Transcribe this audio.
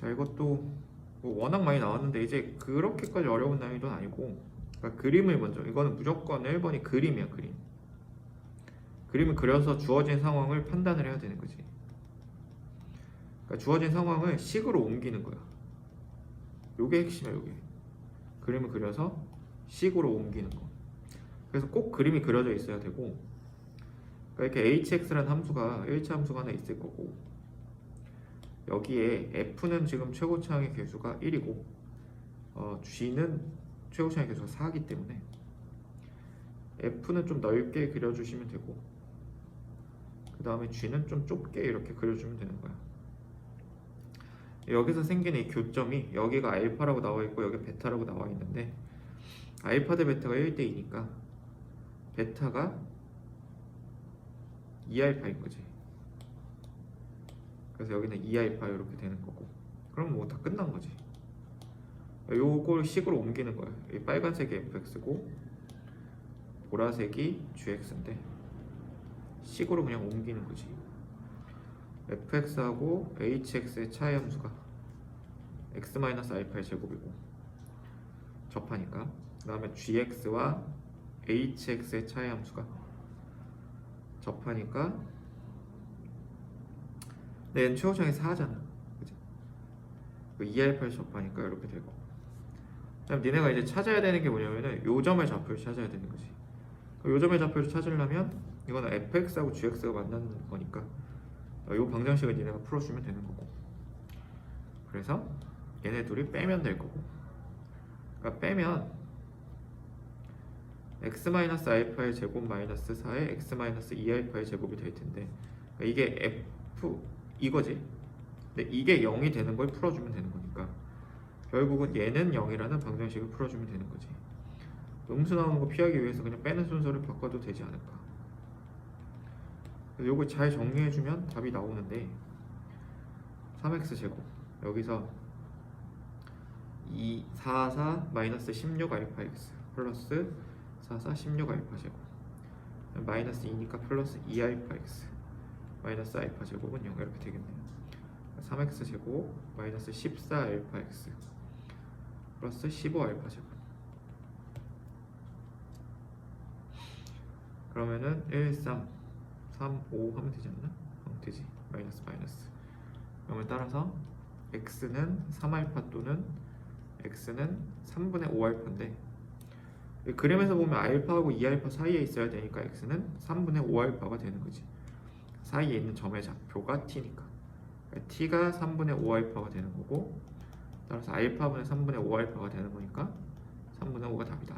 자 이것도 뭐 워낙 많이 나왔는데 이제 그렇게까지 어려운 난이도는 아니고 그러니까 그림을 먼저 이거는 무조건 1번이 그림이야 그림. 그림을 그려서 주어진 상황을 판단을 해야 되는 거지. 그러니까 주어진 상황을 식으로 옮기는 거야. 요게 핵심이야 요게. 그림을 그려서 식으로 옮기는 거. 그래서 꼭 그림이 그려져 있어야 되고 그러니까 이렇게 hx라는 함수가 1차 함수가 하나 있을 거고 여기에 f는 지금 최고차항의 개수가 1이고 어, g는 최고차항의 개수가 4이기 때문에 f는 좀 넓게 그려주시면 되고 그 다음에 g는 좀 좁게 이렇게 그려주면 되는 거야. 여기서 생기는 이 교점이 여기가 알파라고 나와 있고 여기 베타라고 나와 있는데 알파 대 베타가 1대 2니까 베타가 2알파인 거지 그래서 여기는 2알파 이렇게 되는 거고. 그럼 뭐 다 끝난 거지. 요걸 식으로 옮기는 거야. 이 빨간색이 fx고 보라색이 gx인데 식으로 그냥 옮기는 거지. fx하고 hx의 차이 함수가 x-알파의 제곱이고 접하니까 그 다음에 gx와 hx의 차이 함수가 접하니까 네, 얘는 최고차항이 4잖아. 그지? 2알파를 접하니까 이렇게 되고. 그다음 니네가 이제 찾아야 되는 게 뭐냐면은 요 점의 좌표를 찾아야 되는 거지. 요 점의 좌표를 찾으려면 이거는 fx하고 gx가 만나는 거니까 요 방정식을 니네가 풀어주면 되는 거고. 그래서 얘네 둘이 빼면 될 거고. 그러니까 빼면 x-알파의 제곱 마이너스 4에 x-2알파의 제곱이 될 텐데 그러니까 이게 f 이거지. 근데 이게 0이 되는 걸 풀어주면 되는 거니까. 결국은 얘는 0이라는 방정식을 풀어주면 되는 거지. 음수 나오는 거 피하기 위해서 그냥 빼는 순서를 바꿔도 되지 않을까. 요거 잘 정리해주면 답이 나오는데 3x 제곱. 여기서 2, 4, 4 마이너스 16 알파 x 플러스 4, 4, 16 알파 제곱. 마이너스 2니까 플러스 2 알파 x 마이너스 알파 제곱은 0 이렇게 되겠네요. 3x 제곱 마이너스 14 알파 x 플러스 15 알파 제곱. 그러면은 1, 3, 3, 5 하면 되지 않나? 어, 되지. 마이너스 마이너스. 그러면 따라서 x는 3알파 또는 x는 3분의 5알파인데 그림에서 보면 알파하고 2알파 사이에 있어야 되니까 x는 3분의 5알파가 되는 거지 사이에 있는 점의 좌표가 t니까. 그러니까 t가 3분의 5알파가 되는 거고 따라서 알파분의 3분의 5알파가 되는 거니까 3분의 5가 답이다.